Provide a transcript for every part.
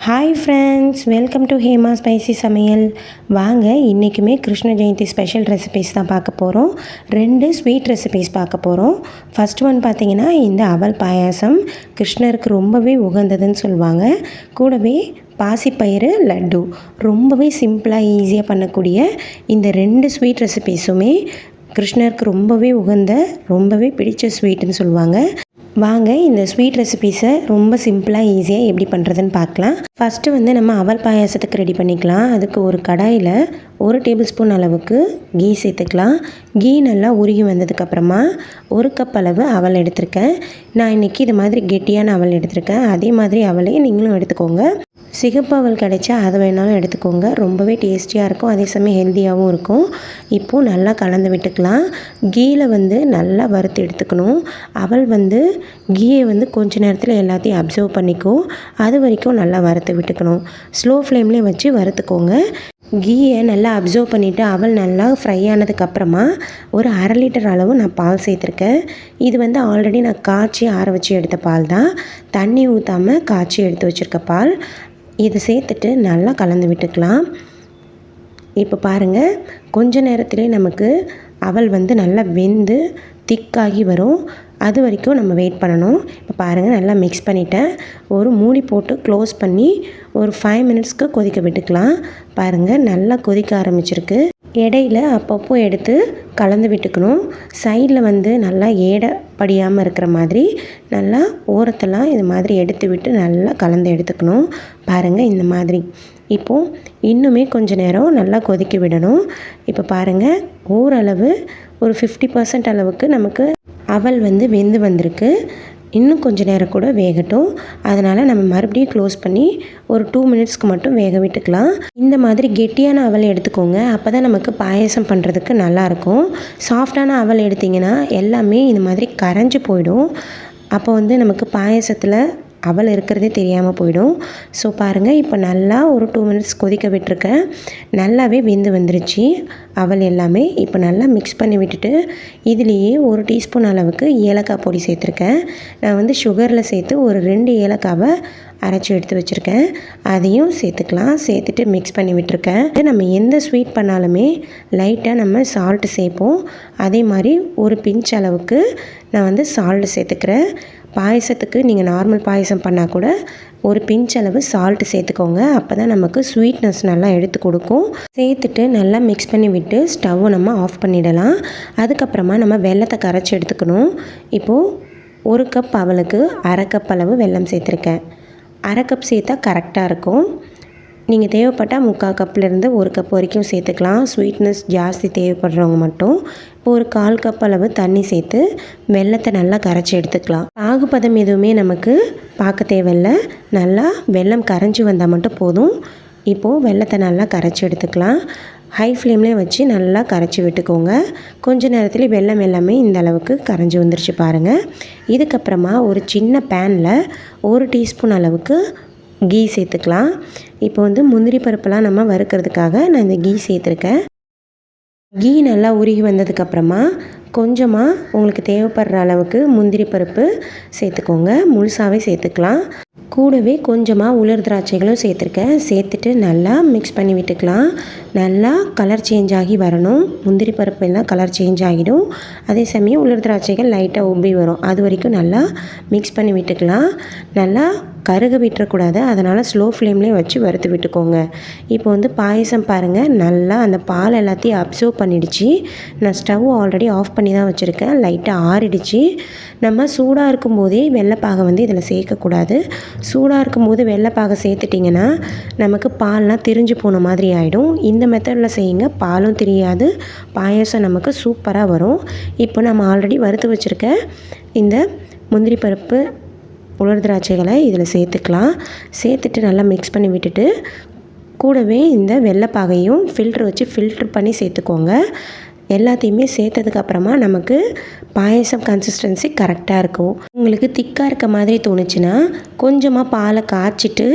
Hi friends welcome to Hema spicy சமையல் வாங்க இன்றைக்குமே கிருஷ்ண ஜெயந்தி ஸ்பெஷல் ரெசிபீஸ் தான் பார்க்க போகிறோம் ரெண்டு ஸ்வீட் ரெசிபீஸ் பார்க்க போகிறோம் ஃபர்ஸ்ட் ஒன் பார்த்திங்கன்னா இந்த அவல் பாயாசம். கிருஷ்ணருக்கு ரொம்பவே உகந்ததுன்னு சொல்லுவாங்க. கூடவே பாசிப்பயிறு லட்டு. ரொம்பவே சிம்பிளாக ஈஸியாக பண்ணக்கூடிய இந்த ரெண்டு ஸ்வீட் ரெசிபீஸுமே கிருஷ்ணருக்கு ரொம்பவே உகந்த ரொம்பவே பிடித்த ஸ்வீட்டுன்னு சொல்லுவாங்க. வாங்க இந்த ஸ்வீட் ரெசிபீஸை ரொம்ப சிம்பிளாக ஈஸியாக எப்படி பண்ணுறதுன்னு பார்க்கலாம். ஃபஸ்ட்டு வந்து நம்ம அவல் பாயாசத்துக்கு ரெடி பண்ணிக்கலாம். அதுக்கு ஒரு கடாயில் ஒரு டேபிள் ஸ்பூன் அளவுக்கு கீ சேர்த்துக்கலாம். கீ நல்லா உருகி வந்ததுக்கப்புறமா ஒரு கப் அளவு அவல் எடுத்திருக்கேன். நான் இன்றைக்கி இது மாதிரி கெட்டியான அவல் எடுத்திருக்கேன். அதே மாதிரி அவலையும் நீங்களும் எடுத்துக்கோங்க. சிகப்பாவல் கிடைச்சா அதை வேணாலும் எடுத்துக்கோங்க. ரொம்பவே டேஸ்டியாக இருக்கும். அதே சமயம் ஹெல்த்தியாகவும் இருக்கும். இப்போது நல்லா கலந்து விட்டுக்கலாம். கீயில் வந்து நல்லா வறுத்து எடுத்துக்கணும். அவள் வந்து கீயை வந்து கொஞ்ச நேரத்தில் எல்லாத்தையும் அப்சர்வ் பண்ணிக்கும் அது வரைக்கும் நல்லா வறுத்து விட்டுக்கணும். ஸ்லோ ஃப்ளேம்லேயே வச்சு வறுத்துக்கோங்க. கீயை நல்லா அப்சர்வ் பண்ணிவிட்டு அவள் நல்லா ஃப்ரை ஆனதுக்கப்புறமா ஒரு அரை லிட்டர் அளவு நான் பால் சேர்த்துருக்கேன். இது வந்து ஆல்ரெடி நான் காய்ச்சி ஆற வச்சு எடுத்த பால் தான். தண்ணி ஊற்றாமல் காய்ச்சி எடுத்து வச்சுருக்க பால். இதை சேர்த்துட்டு நல்லா கலந்து விட்டுக்கலாம். இப்போ பாருங்கள் கொஞ்ச நேரத்திலே நமக்கு அவல் வந்து நல்லா வெந்து திக்காகி வரும். அது வரைக்கும் நம்ம வெயிட் பண்ணணும். இப்போ பாருங்கள் நல்லா மிக்ஸ் பண்ணிவிட்டேன் ஒரு மூடி போட்டு க்ளோஸ் பண்ணி ஒரு ஃபைவ் மினிட்ஸ்க்கு கொதிக்க விட்டுக்கலாம். பாருங்கள் நல்லா கொதிக்க ஆரம்பிச்சிருக்கு. இடையில அப்பப்போ எடுத்து கலந்து விட்டுக்கணும். சைடில் வந்து நல்லா ஏடை படியாமல் இருக்கிற மாதிரி நல்லா ஓரத்தெல்லாம் இது மாதிரி எடுத்து விட்டு நல்லா கலந்து எடுத்துக்கணும். பாருங்கள் இந்த மாதிரி. இப்போது இன்னுமே கொஞ்சம் நேரம் நல்லா கொதிக்க விடணும். இப்போ பாருங்கள் ஓரளவு ஒரு ஃபிஃப்டி பர்சன்ட் அளவுக்கு நமக்கு அவல் வந்து வெந்து வந்திருக்கு. இன்னும் கொஞ்சம் நேரம் கூட வேகட்டும். அதனால் நம்ம மறுபடியும் க்ளோஸ் பண்ணி ஒரு டூ மினிட்ஸ்க்கு மட்டும் வேக விட்டுக்கலாம். இந்த மாதிரி கெட்டியான அவல் எடுத்துக்கோங்க. அப்போ தான் நமக்கு பாயசம் பண்ணுறதுக்கு நல்லாயிருக்கும் சாஃப்டான அவல் எடுத்திங்கன்னா எல்லாமே இந்த மாதிரி கரைஞ்சி போயிடும். அப்போ வந்து நமக்கு பாயசத்தில் அவள் இருக்கிறதே தெரியாமல் போயிடும். ஸோ பாருங்கள் இப்போ நல்லா ஒரு டூ மினிட்ஸ் கொதிக்க விட்டுருக்கேன். நல்லாவே வெந்து வந்துருச்சு. அவள் எல்லாமே இப்போ நல்லா மிக்ஸ் பண்ணி விட்டுட்டு இதுலேயே ஒரு டீஸ்பூன் அளவுக்கு ஏலக்காய் பொடி சேர்த்துருக்கேன். நான் வந்து சுகரில் சேர்த்து ஒரு ரெண்டு ஏலக்காவை அரைச்சி எடுத்து வச்சுருக்கேன். அதையும் சேர்த்துக்கலாம். சேர்த்துட்டு மிக்ஸ் பண்ணி விட்டுருக்கேன். நம்ம எந்த ஸ்வீட் பண்ணாலுமே லைட்டாக நம்ம சால்ட்டு சேர்ப்போம். அதே மாதிரி ஒரு பிஞ்ச் அளவுக்கு நான் வந்து சால்ட்டு சேர்த்துக்கிறேன். பாயசத்துக்கு நீங்கள் நார்மல் பாயசம் பண்ணால் கூட ஒரு பிஞ்ச் அளவு சால்ட்டு சேர்த்துக்கோங்க. அப்போ தான் நமக்கு ஸ்வீட்னஸ் நல்லா எடுத்து கொடுக்கும். சேர்த்துட்டு நல்லா மிக்ஸ் பண்ணி விட்டு ஸ்டவ்வை நம்ம ஆஃப் பண்ணிடலாம். அதுக்கப்புறமா நம்ம வெள்ளத்தை கரைச்சி எடுத்துக்கணும். இப்போது ஒரு கப் அவளுக்கு அரை கப் அளவு வெல்லம் சேர்த்துருக்கேன். அரை கப் சேர்த்தா கரெக்டாக இருக்கும். நீங்கள் தேவைப்பட்டால் முக்கால் கப்லேருந்து ஒரு கப் வரைக்கும் சேர்த்துக்கலாம். ஸ்வீட்னஸ் ஜாஸ்தி தேவைப்படுறவங்க மட்டும் இப்போ ஒரு கால் கப் அளவு தண்ணி சேர்த்து வெள்ளத்தை நல்லா கரைச்சி எடுத்துக்கலாம். பாகுபதம் எதுவுமே நமக்கு பார்க்க தேவையில்ல. நல்லா வெள்ளம் கரைஞ்சி வந்தால் மட்டும் போதும். இப்போது வெள்ளத்தை நல்லா கரைச்சி எடுத்துக்கலாம். ஹை ஃப்ளேம்லேயே வச்சு நல்லா கரைச்சி விட்டுக்கோங்க. கொஞ்ச நேரத்தில் வெள்ளம் எல்லாமே இந்த அளவுக்கு கரைஞ்சி வந்துருச்சு பாருங்கள் இதுக்கப்புறமா ஒரு சின்ன பேனில் ஒரு டீஸ்பூன் அளவுக்கு கீ சேர்த்துக்கலாம். இப்போ வந்து முந்திரி பருப்பெல்லாம் நம்ம வறுக்கிறதுக்காக நான் இந்த கீ சேர்த்துருக்கேன். கீ நல்லா உருகி வந்ததுக்கப்புறமா கொஞ்சமாக உங்களுக்கு தேவைப்படுற அளவுக்கு முந்திரி பருப்பு சேர்த்துக்கோங்க. முழுசாகவே சேர்த்துக்கலாம். கூடவே கொஞ்சமாக உலர் திராட்சைகளும் சேர்த்துருக்கேன். சேர்த்துட்டு நல்லா மிக்ஸ் பண்ணி விட்டுக்கலாம். நல்லா கலர் சேஞ்ச் ஆகி வரணும். முந்திரி பருப்பு எல்லாம் கலர் சேஞ்ச் ஆகிடும். அதே சமயம் உலர் திராட்சைகள் லைட்டாக உப்பி வரும். அது வரைக்கும் நல்லா மிக்ஸ் பண்ணி விட்டுக்கலாம். நல்லா கருக விட்டுறக்கூடாது. அதனால் ஸ்லோ ஃப்ளேம்லேயே வச்சு வறுத்து விட்டுக்கோங்க. இப்போ வந்து பாயசம் பாருங்கள் நல்லா அந்த பால் எல்லாத்தையும் அப்சர்வ் பண்ணிடுச்சு. நான் ஸ்டவ் ஆல்ரெடி ஆஃப் பண்ணி தான் வச்சுருக்கேன். லைட்டாக ஆறிடுச்சு. நம்ம சூடாக இருக்கும்போதே வெள்ளைப்பாகை வந்து இதில் சேர்க்கக்கூடாது. சூடாக இருக்கும்போது வெள்ளைப்பாகை சேர்த்துட்டிங்கன்னா நமக்கு பால்லாம் திரிஞ்சு போன மாதிரி ஆகிடும் இந்த மெத்தடில் செய்யுங்க. பாலும் தெரியாது. பாயசம் நமக்கு சூப்பராக வரும். இப்போ நம்ம ஆல்ரெடி வறுத்து வச்சுருக்க இந்த முந்திரி பருப்பு உலர் திராட்சைகளை இதில் சேர்த்துக்கலாம். சேர்த்துட்டு நல்லா மிக்ஸ் பண்ணி விட்டுட்டு கூடவே இந்த வெள்ளைப்பாகையும் ஃபில்ட்ரு வச்சு ஃபில்ட்ரு பண்ணி சேர்த்துக்கோங்க. எல்லாத்தையுமே சேர்த்ததுக்கப்புறமா நமக்கு பாயசம் கன்சிஸ்டன்சி கரெக்டாக இருக்கும். உங்களுக்கு திக்காக இருக்க மாதிரி தோணுச்சுன்னா கொஞ்சமாக பாலை காய்ச்சிட்டு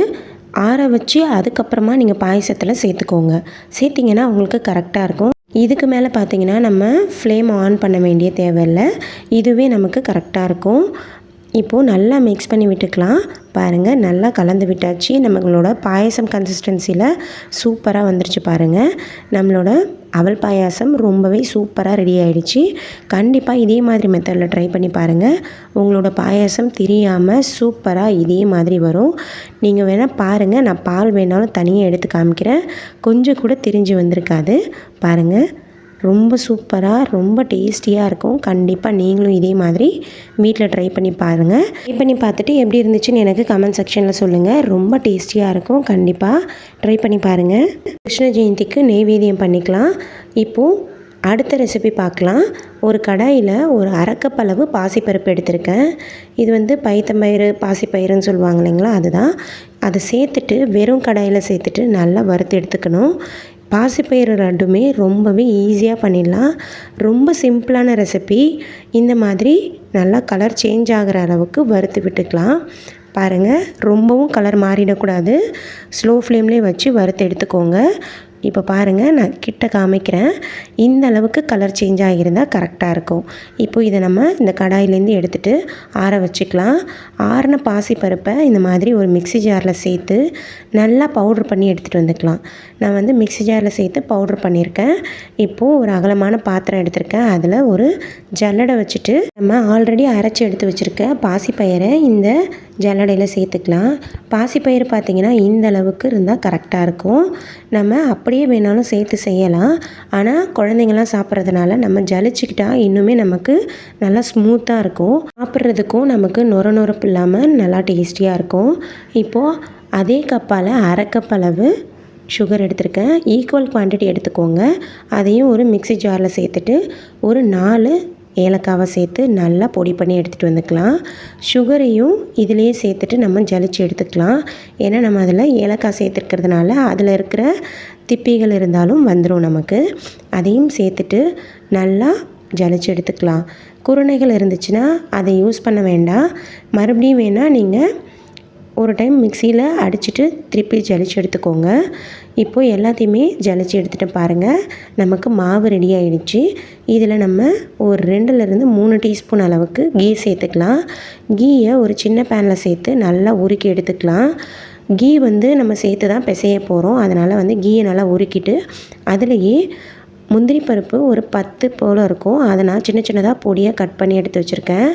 ஆற வச்சு அதுக்கப்புறமா நீங்கள் பாயசத்தில் சேர்த்துக்கோங்க. சேர்த்திங்கன்னா உங்களுக்கு கரெக்டாக இருக்கும். இதுக்கு மேலே பார்த்தீங்கன்னா நம்ம ஃப்ளேம் ஆன் பண்ண வேண்டிய தேவையில்லை. இதுவே நமக்கு கரெக்டாக இருக்கும். இப்போது நல்லா மிக்ஸ் பண்ணி விட்டுக்கலாம். பாருங்கள் நல்லா கலந்து விட்டாச்சு. நம்மளோட பாயசம் கன்சிஸ்டன்சியில் சூப்பராக வந்துருச்சு பாருங்கள் நம்மளோட அவல் பாயாசம் ரொம்பவே சூப்பராக ரெடி ஆகிடுச்சு கண்டிப்பாக இதே மாதிரி மெத்தடில் ட்ரை பண்ணி பாருங்கள் உங்களோட பாயாசம் தெரியாமல் சூப்பராக இதே மாதிரி வரும். நீங்கள் வேணால் பாருங்கள் நான் பால் வேணாலும் தனியாக எடுத்து காமிக்கிறேன். கொஞ்சம் கூட திரிஞ்சு வந்திருக்காது. பாருங்கள் ரொம்ப சூப்பராக ரொம்ப டேஸ்டியாக இருக்கும். கண்டிப்பாக நீங்களும் இதே மாதிரி வீட்டில் ட்ரை பண்ணி பாருங்கள் ட்ரை பண்ணி பார்த்துட்டு எப்படி இருந்துச்சுன்னு எனக்கு கமெண்ட் செக்ஷனில் சொல்லுங்கள் ரொம்ப டேஸ்டியாக இருக்கும். கண்டிப்பாக ட்ரை பண்ணி பாருங்கள் கிருஷ்ண ஜெயந்திக்கு நெய்வேதியம் பண்ணிக்கலாம். இப்போது அடுத்த ரெசிபி பார்க்கலாம். ஒரு கடாயில் ஒரு அரைக்கப்பளவு பாசிப்பருப்பு எடுத்திருக்கேன். இது வந்து பைத்தம்பயிறு பாசிப்பயிறுன்னு சொல்லுவாங்க இல்லைங்களா? அதுதான். அதை சேர்த்துட்டு வெறும் கடாயில் சேர்த்துட்டு நல்லா வறுத்து எடுத்துக்கணும். பாசிப்பயிறு லட்டுமே ரொம்பவே ஈஸியாக பண்ணிடலாம். ரொம்ப சிம்பிளான ரெசிபி இந்த மாதிரி நல்லா கலர் சேஞ்ச் ஆகிற அளவுக்கு வறுத்து விட்டுக்கலாம். பாருங்கள் ரொம்பவும் கலர் மாறிடக்கூடாது. ஸ்லோ ஃப்ளேம்லேயே வச்சு வறுத்து எடுத்துக்கோங்க. இப்போ பாருங்கள் நான் கிட்ட காமிக்கிறேன். இந்த அளவுக்கு கலர் சேஞ்ச் ஆகியிருந்தால் கரெக்டாக இருக்கும். இப்போ இதை நம்ம இந்த கடாயிலேருந்து எடுத்துகிட்டு ஆற வச்சுக்கலாம். ஆறின பாசிப்பருப்பை இந்த மாதிரி ஒரு மிக்சி ஜாரில் சேர்த்து நல்லா பவுட்ரு பண்ணி எடுத்துகிட்டு வந்துக்கலாம். நான் வந்து மிக்சி ஜாரில் சேர்த்து பவுட்ரு பண்ணியிருக்கேன். இப்போது ஒரு அகலமான பாத்திரம் எடுத்திருக்கேன். அதில் ஒரு ஜல்லடை வச்சுட்டு நம்ம ஆல்ரெடி அரைச்சி எடுத்து வச்சுருக்க பாசிப்பயிரை இந்த ஜல்லடையில் சேர்த்துக்கலாம். பாசிப்பயிறு பார்த்திங்கன்னா இந்த அளவுக்கு இருந்தால் கரெக்டாக இருக்கும். நம்ம அப்படியே வேணாலும் சேர்த்து செய்யலாம். ஆனால் குழந்தைங்களாம் சாப்பிட்றதுனால நம்ம ஜலிச்சுக்கிட்டா இன்னுமே நமக்கு நல்லா ஸ்மூத்தாக இருக்கும். சாப்பிட்றதுக்கும் நமக்கு நொர நொரப்பு இல்லாமல் நல்லா டேஸ்டியாக இருக்கும். இப்போது அதே கப்பால் அரை கப் அளவு சுகர் எடுத்திருக்கேன். ஈக்குவல் குவான்டிட்டி எடுத்துக்கோங்க. அதையும் ஒரு மிக்சி ஜாரில் சேர்த்துட்டு ஒரு நாலு ஏலக்காவை சேர்த்து நல்லா பொடி பண்ணி எடுத்துகிட்டு வந்துக்கலாம். சுகரையும் இதிலேயே சேர்த்துட்டு நம்ம ஜலிச்சு எடுத்துக்கலாம். ஏன்னா நம்ம அதில் ஏலக்காய் சேர்த்துருக்கிறதுனால அதில் இருக்கிற திப்பிகள் இருந்தாலும் வந்துடும் நமக்கு. அதையும் சேர்த்துட்டு நல்லா ஜலிச்சு எடுத்துக்கலாம். குருணைகள் இருந்துச்சுன்னா அதை யூஸ் பண்ண வேண்டாம். மறுபடியும் வேணால் நீங்கள் ஒரு டைம் மிக்சியில் அடிச்சுட்டு திருப்பி ஜலிச்சு எடுத்துக்கோங்க. இப்போது எல்லாத்தையுமே ஜலிச்சு எடுத்துகிட்டு பாருங்கள் நமக்கு மாவு ரெடி ஆகிடுச்சு இதில் நம்ம ஒரு ரெண்டுலேருந்து மூணு டீஸ்பூன் அளவுக்கு கீ சேர்த்துக்கலாம். கீயை ஒரு சின்ன பேனில் சேர்த்து நல்லா உருக்கி எடுத்துக்கலாம். கீ வந்து நம்ம சேர்த்து தான் பிசைய போகிறோம் அதனால் வந்து கீயை நல்லா உருக்கிட்டு அதுலேயே முந்திரி பருப்பு ஒரு பத்து போல் இருக்கும். அதை நான் சின்ன சின்னதாக பொடியாக கட் பண்ணி எடுத்து வச்சுருக்கேன்.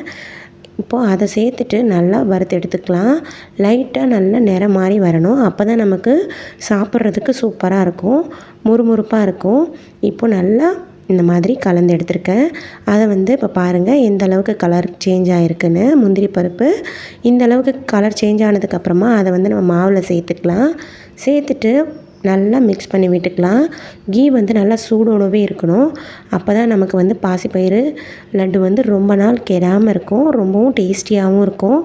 இப்போது அதை சேர்த்துட்டு நல்லா வறுத்து எடுத்துக்கலாம். லைட்டாக நல்லா நிறம் மாதிரி வரணும். அப்போ தான் நமக்கு சாப்பிட்றதுக்கு சூப்பராக இருக்கும். முறுமுறுப்பாக இருக்கும். இப்போது நல்லா இந்த மாதிரி கலந்து எடுத்திருக்கேன். அதை வந்து இப்போ பாருங்கள் எந்த அளவுக்கு கலர் சேஞ்ச் ஆகிருக்குன்னு முந்திரி பருப்பு. இந்த அளவுக்கு கலர் சேஞ்ச் ஆனதுக்கப்புறமா அதை வந்து நம்ம மாவில் சேர்த்துக்கலாம். சேர்த்துட்டு நல்லா மிக்ஸ் பண்ணி விட்டுக்கலாம். கீ வந்து நல்லா சூடோடவே இருக்கணும். அப்போ தான் நமக்கு வந்து பாசிப்பயிறு லட்டு வந்து ரொம்ப நாள் கெடாமல் இருக்கும். ரொம்பவும் டேஸ்டியாகவும் இருக்கும்.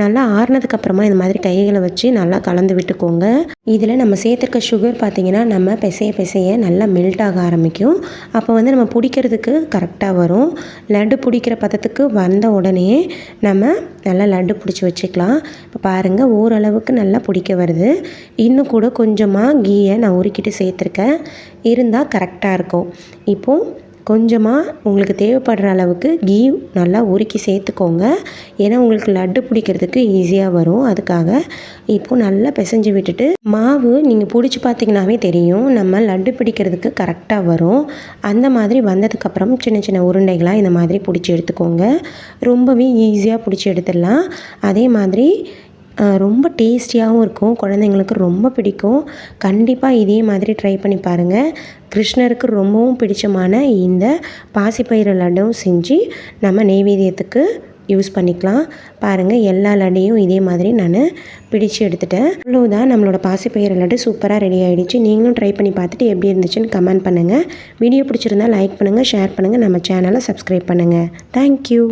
நல்லா ஆறுனதுக்கப்புறமா இந்த மாதிரி கைகளை வச்சு நல்லா கலந்து விட்டுக்கோங்க. இதில் நம்ம சேர்த்துருக்க சுகர் பார்த்திங்கன்னா நம்ம பிசைய பிசைய நல்லா மெல்ட் ஆக ஆரம்பிக்கும். அப்போ வந்து நம்ம பிடிக்கிறதுக்கு கரெக்டாக வரும். லட்டு பிடிக்கிற பதத்துக்கு வந்த உடனே நம்ம நல்லா லட்டு பிடிச்சி வச்சுக்கலாம். இப்போ பாருங்கள் ஓரளவுக்கு நல்லா பிடிக்க வருது. இன்னும் கூட கொஞ்சமாக கீயை நான் உருக்கிட்டு சேர்த்துருக்கேன். இருந்தால் கரெக்டாக இருக்கும். இப்போது கொஞ்சமாக உங்களுக்கு தேவைப்படுற அளவுக்கு கீ நல்லா உருக்கி சேர்த்துக்கோங்க. ஏன்னா உங்களுக்கு லட்டு பிடிக்கிறதுக்கு ஈஸியாக வரும். அதுக்காக இப்போது நல்லா பிசைஞ்சு விட்டுட்டு மாவு நீங்கள் பிடிச்சி பார்த்தீங்கன்னாவே தெரியும். நம்ம லட்டு பிடிக்கிறதுக்கு கரெக்டாக வரும். அந்த மாதிரி வந்ததுக்கப்புறம் சின்ன சின்ன உருண்டைகளாக இந்த மாதிரி பிடிச்சி எடுத்துக்கோங்க. ரொம்பவே ஈஸியாக பிடிச்சி எடுத்துடலாம். அதே மாதிரி ரொம்ப டேஸ்டியாகவும் இருக்கும். குழந்தைங்களுக்கு ரொம்ப பிடிக்கும். கண்டிப்பாக இதே மாதிரி ட்ரை பண்ணி பாருங்கள் கிருஷ்ணருக்கு ரொம்பவும் பிடிச்சமான இந்த பாசிப்பயிறு லட்டும் செஞ்சு நம்ம நெய்வேத்தியத்துக்கு யூஸ் பண்ணிக்கலாம். பாருங்கள் எல்லா லட்டையும் இதே மாதிரி நான் பிடிச்சு எடுத்துட்டேன். அவ்வளோதான் நம்மளோட பாசிப்பயிறு லட்டு சூப்பராக ரெடி ஆகிடுச்சு நீங்களும் ட்ரை பண்ணி பார்த்துட்டு எப்படி இருந்துச்சுன்னு கமெண்ட் பண்ணுங்கள் வீடியோ பிடிச்சிருந்தா லைக் பண்ணுங்கள் ஷேர் பண்ணுங்கள் நம்ம சேனலை சப்ஸ்கிரைப் பண்ணுங்கள் தேங்க்யூ